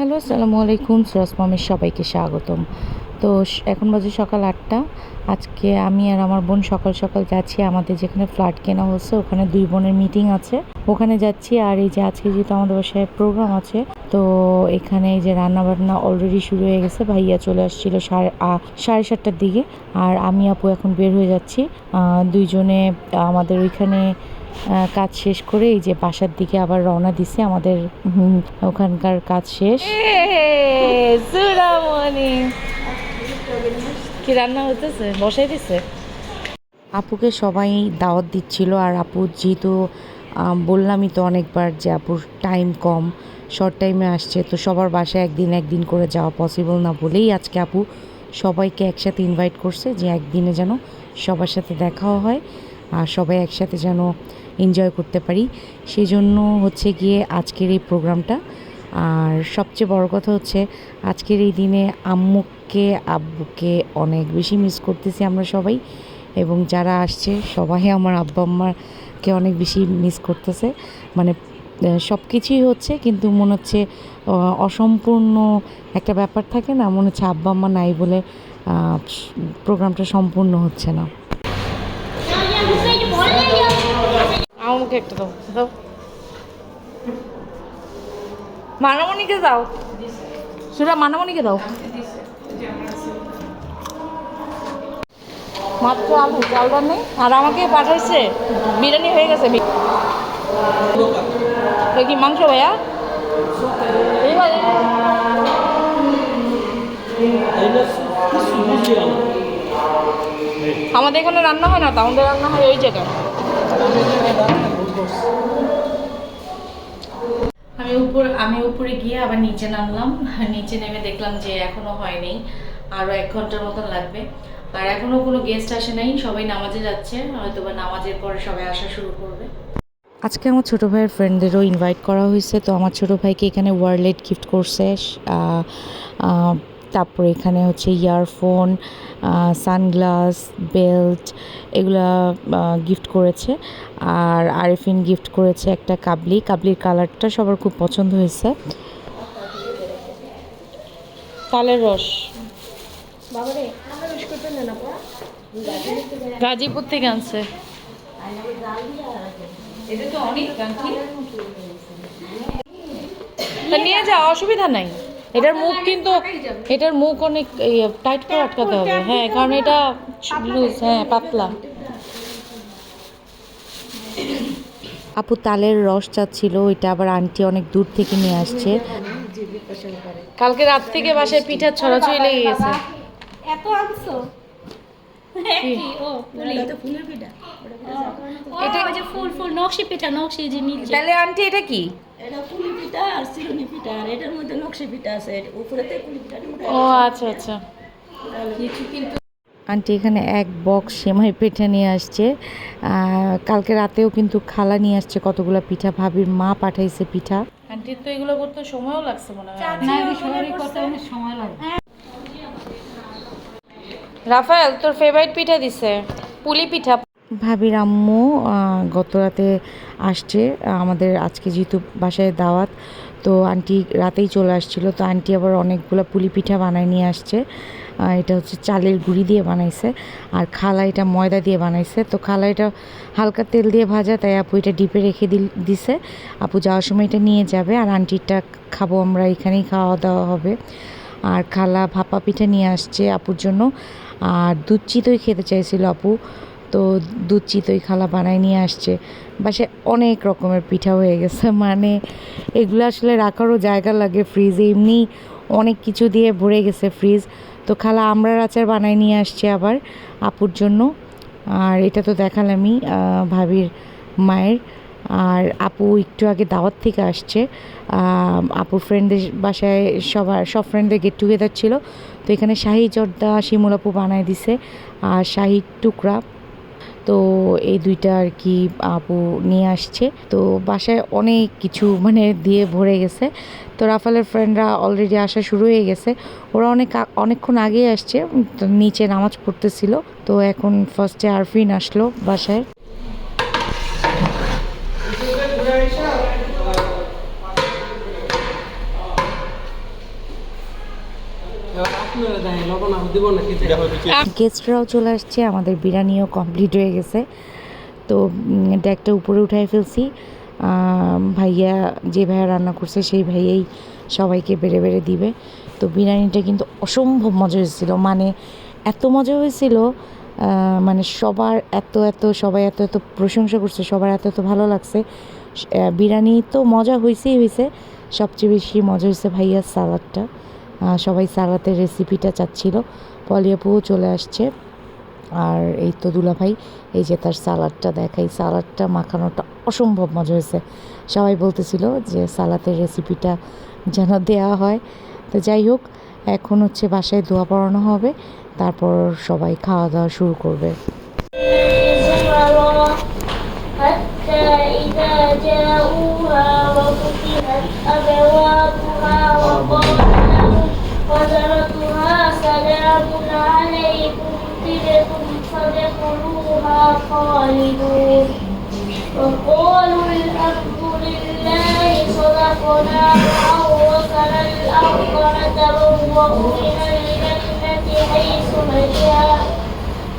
Hello, আসসালামু আলাইকুম। সুরাজ মামের সবাইকে স্বাগতম। তো এখন বাজে সকাল আটটা। আজকে আমি আর আমার বোন সকাল সকাল যাচ্ছি আমাদের যেখানে ফ্ল্যাট কেনা হচ্ছে, ওখানে দুই বোনের মিটিং আছে। ওখানে যাচ্ছি আর এই যে আজকে যেহেতু আমাদের বাসায় প্রোগ্রাম আছে, তো এখানে এই যে রান্না বান্না অলরেডি শুরু হয়ে গেছে। ভাইয়া চলে আসছিল সাড়ে সাড়ে সাতটার দিকে। আর আমি, আপু এখন বের হয়ে যাচ্ছি। দুইজনে আমাদের ওইখানে কাজ শেষ করে এই যে বাসার দিকে আবার রওনা দিছে আমাদের ওখানকার কাজ শেষ। কি রান্না হতেছে বসাই দিছে? আপুকে সবাই দাওয়াত দিচ্ছিল আর আপু যেহেতু বললামই তো অনেকবার যে আপুর টাইম কম শর্ট টাইমে আসছে তো সবার বাসায় একদিন একদিন করে যাওয়া পসিবল না বলেই আজকে আপু সবাইকে একসাথে ইনভাইট করছে যে একদিনে যেন সবার সাথে দেখাও হয়। আর সবাই একসাথে যেন এনজয় করতে পারি। সেই জন্য হচ্ছে গিয়ে আজকের এই প্রোগ্রামটা। আর সবচেয়ে বড় কথা হচ্ছে, আজকের এই দিনে আম্মুকে, আব্বুকে অনেক বেশি মিস করতেছি আমরা সবাই। এবং যারা আসছে, সবাই আমার আব্বা আম্মাকে অনেক বেশি মিস করতেছে। মানে সব কিছুই হচ্ছে কিন্তু মনে হচ্ছে অসম্পূর্ণ একটা ব্যাপার থাকে না, মনে হচ্ছে আব্বা আম্মা নাই বলে প্রোগ্রামটা সম্পূর্ণ হচ্ছে না। আমাকে একটা দাও দাও। মানামণিকে দাও। সুরা, মানামণিকে দাও। মাত্র আলু চালটা নেই। আর আমাকে পাঠাইছে, বিরিয়ানি হয়ে গেছে। কি মাংস ভাইয়া? আমাদের এখানে রান্না হয় না তাহলে রান্না হয় ওই জায়গায়। আমি উপর, আমি উপরে গিয়ে আবার নিচে নামলাম। নিচে নেমে দেখলাম যে এখনও হয়নি। আরও এক ঘণ্টার মতন লাগবে। আর এখনও কোনো গেস্ট আসে নাই, সবাই নামাজে যাচ্ছে। হয়তো বা নামাজের পরে সবাই আসা শুরু করবে। আজকে আমার ছোটো ভাইয়ের ফ্রেন্ডদেরও ইনভাইট করা হয়েছে। তো আমার ছোটো ভাইকে এখানে ওয়ারলেট গিফট করছে। তারপরে এখানে হচ্ছে ইয়ারফোন সানগ্লাস বেল্ট এগুলা গিফট করেছে। আর আরিফিন গিফট করেছে একটা কাবলি। কাবলির কালারটা সবার খুব পছন্দ হয়েছে। তালের রস। গাজীপুর থেকে আনছে। নিয়ে যা অসুবিধা নাই। এটার মুখ কিন্তু এটার মুখ অনেক টাইট করে আটকাতে হবে। হ্যাঁ কারণ এটা লুজ হ্যাঁ পাতলা। আপু তালের রস চাচ্ছিল ওইটা আবার আন্টি অনেক দূর থেকে নিয়ে আসছে। কালকে রাত থেকে বাসায় পিঠা ছড়াছড়ি লেগে গেছে। এত আনছো? কি? ও পুলি। এটা ফুল ফুল নকশি পিঠা নকশি যে নিচে। তাহলে আন্টি এটা কি? এটা পুলি পিঠা আর চিরুনি পিঠা আর এটার মধ্যে নকশি পিঠা আছে উপরেতে পিঠা ও আচ্ছা আচ্ছা। আন্টি এখানে এক বক্স সেমাই পিঠা নিয়ে আসছে। কালকে রাতেও কিন্তু খালা নিয়ে আসছে কতগুলো পিঠা ভাবির মা পাঠাইছে পিঠা। আন্টির তো এগুলো করতে সময়ও লাগছে মনে হয়। না করতে অনেক সময় লাগে। রাফায়েল তোর ফেভারিট পিঠা দিছে? পুলি পিঠা। ভাবির আম্মু গত রাতে আসছে আমাদের আজকে যেহেতু বাসায় দাওয়াত, তো আন্টি রাতেই চলে আসছিল, তো আন্টি আবার অনেকগুলো পুলি পিঠা বানায় নিয়ে আসছে। এটা হচ্ছে চালের গুঁড়ি দিয়ে বানাইছে, আর খালা এটা ময়দা দিয়ে বানাইছে। তো খালা এটা হালকা তেল দিয়ে ভাজা, তাই আপু এটা ডিপে রেখে দিল, দিছে। আপু যাওয়ার সময় এটা নিয়ে যাবে, আর আন্টিরটা খাব আমরা, এখানেই খাওয়া দাওয়া হবে। আর খালা ভাপা পিঠা নিয়ে আসছে আপুর জন্য, আর দুধ চিতই খেতে চাইছিল আপু। তো দুধ চিতই খালা বানায় নিয়ে আসছে। বাসায় অনেক রকমের পিঠা হয়ে গেছে। মানে এগুলো আসলে রাখারও জায়গা লাগে ফ্রিজে এমনি অনেক কিছু দিয়ে ভরে গেছে ফ্রিজ তো খালা আমড়ার আচার বানায় নিয়ে আসছে আবার আপুর জন্য। আর এটা তো দেখালামই ভাবির মায়ের। আর আপু একটু আগে দাওয়াত থেকে আসছে। আপুর ফ্রেন্ডদের বাসায় সবার, সব ফ্রেন্ডদের গেট টুগেদার ছিল। তো এখানে শাহি জর্দা শিমুল আপু বানায় দিছে। আর শাহি টুকরা। তো এই দুইটা আর কি আপু নিয়ে আসছে। তো বাসায় অনেক কিছু মানে দিয়ে ভরে গেছে। তো রাফালের ফ্রেন্ডরা অলরেডি আসা শুরু হয়ে গেছে। ওরা অনেক অনেকক্ষণ আগেই আসছে। নিচে নামাজ পড়তেছিল। তো এখন ফার্স্টে আরফিন আসলো বাসায়। গেস্টরাও চলে আসছে আমাদের বিরিয়ানিও কমপ্লিট হয়ে গেছে। তো ডেকটা উপরে উঠাই ফেলছি। ভাইয়া যে ভাইয়া রান্না করছে সেই ভাইয়াই সবাইকে বেড়ে বেড়ে দিবে। তো বিরিয়ানিটা কিন্তু অসম্ভব মজা হয়েছিল। মানে এত মজা হয়েছিল মানে সবার এত এত সবাই এত এত প্রশংসা করছে সবার এত এত ভালো লাগছে। বিরিয়ানি তো মজা হয়েছেই হয়েছে সবচেয়ে বেশি মজা হয়েছে ভাইয়ার সালাদটা। আহ, সবাই সালাদের রেসিপিটা চাচ্ছিল। পলিয়াপুও চলে আসছে। আর এই তো দুলাভাই এই যে তার সালাডটা দেখাই। সালাডটা মাখানোটা অসম্ভব মজা হয়েছে। সবাই বলতেছিল যে সালাদের রেসিপিটা যেন দেওয়া হয়। তো যাই হোক, এখন হচ্ছে বাসায় দোয়া পড়ানো হবে। তারপর সবাই খাওয়া দাওয়া শুরু করবে। خالدون وقالوا الحمد لله صدقنا وأورثنا الأرض نتبوأ من الجنة حيث نشاء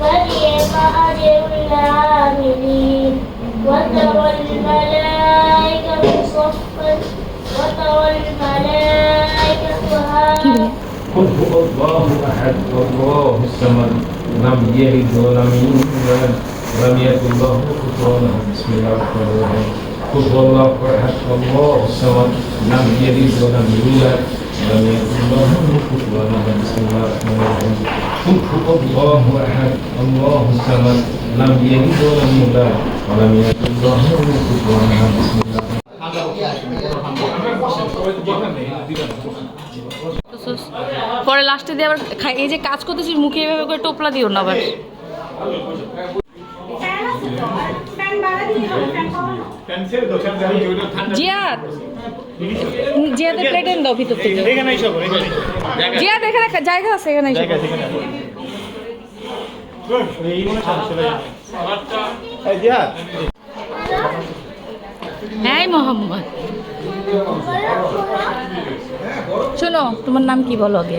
فنعم أجر العاملين. وترى الملائكة صفا. وترى الملائكة هذا قل هو الله أحد الله الصمد لم يلد ولم يولد. ولم يكن له كفوا احد بسم الله الرحمن الرحيم قل هو الله احد الله الصمد لم يلد ولم يولد ولم يكن له كفوا احد بسم الله الرحمن الرحيم قل هو الله احد الله الصمد لم يلد ولم يولد ولم يكن له كفوا احد بسم الله পরে লাস্টে দিয়ে আবার খাই এই যে কাজ করতেছিস মুখে এভাবে করে টোপলা দিও না আবার জিয়াদ জিয়াদের প্লেট এনে দাও ভিতর থেকে জিয়াদ এখানে জায়গা আছে এখানে হ্যাঁ মোহাম্মদ শোনো তোমার নাম কি বলো আগে?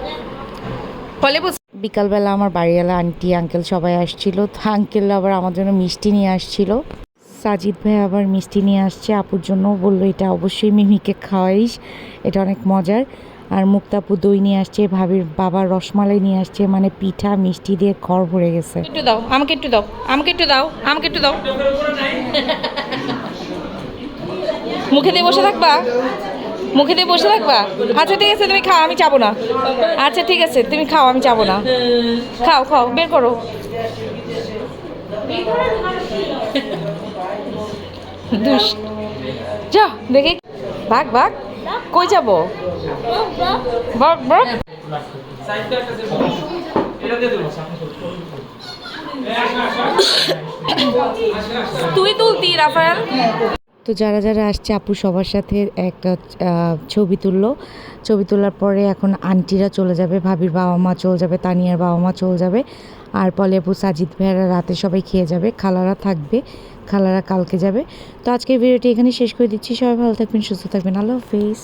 ফলে বিকালবেলা আমার বাড়িওয়ালা আন্টি আঙ্কেল সবাই আসছিল। আঙ্কেল আবার আমার জন্য মিষ্টি নিয়ে আসছিল। সাজিদ ভাই আবার মিষ্টি নিয়ে আসছে। আপুর জন্য বলল এটা অবশ্যই মিমিকে খাওয়াইস এটা অনেক মজার। আর মুক্তাপু দই নিয়ে আসছে ভাবির বাবা রসমালাই নিয়ে আসছে মানে পিঠা মিষ্টি দিয়ে ঘর ভরে গেছে। একটু দাও আমাকে একটু দাও আমাকে একটু দাও আমাকে একটু দাও। মুখে দিয়ে বসে থাকবা? মুখে দিয়ে বসে থাকবা? আচ্ছা ঠিক আছে তুমি খাও আমি চাবো না। আচ্ছা ঠিক আছে তুমি খাও আমি চাবো না। খাও খাও বের করো। দুষ যা দেখি। ভাগ ভাগ। কই যাব? বক বক। তুই তুলতি রাফায়েল। তো যারা যারা আসছে, আপু সবার সাথে একটা ছবি তুললো। ছবি তোলার পরে এখন আন্টিরা চলে যাবে, ভাবির বাবা মা চলে যাবে, তানিয়ার বাবা মা চলে যাবে। আর পলে আপু, সাজিদ ভাইয়ারা রাতে সবাই খেয়ে যাবে। খালারা থাকবে, খালারা কালকে যাবে। তো আজকের ভিডিওটি এখানে শেষ করে দিচ্ছি। সবাই ভালো থাকবেন, সুস্থ থাকবেন। আল্লাহ হাফিজ।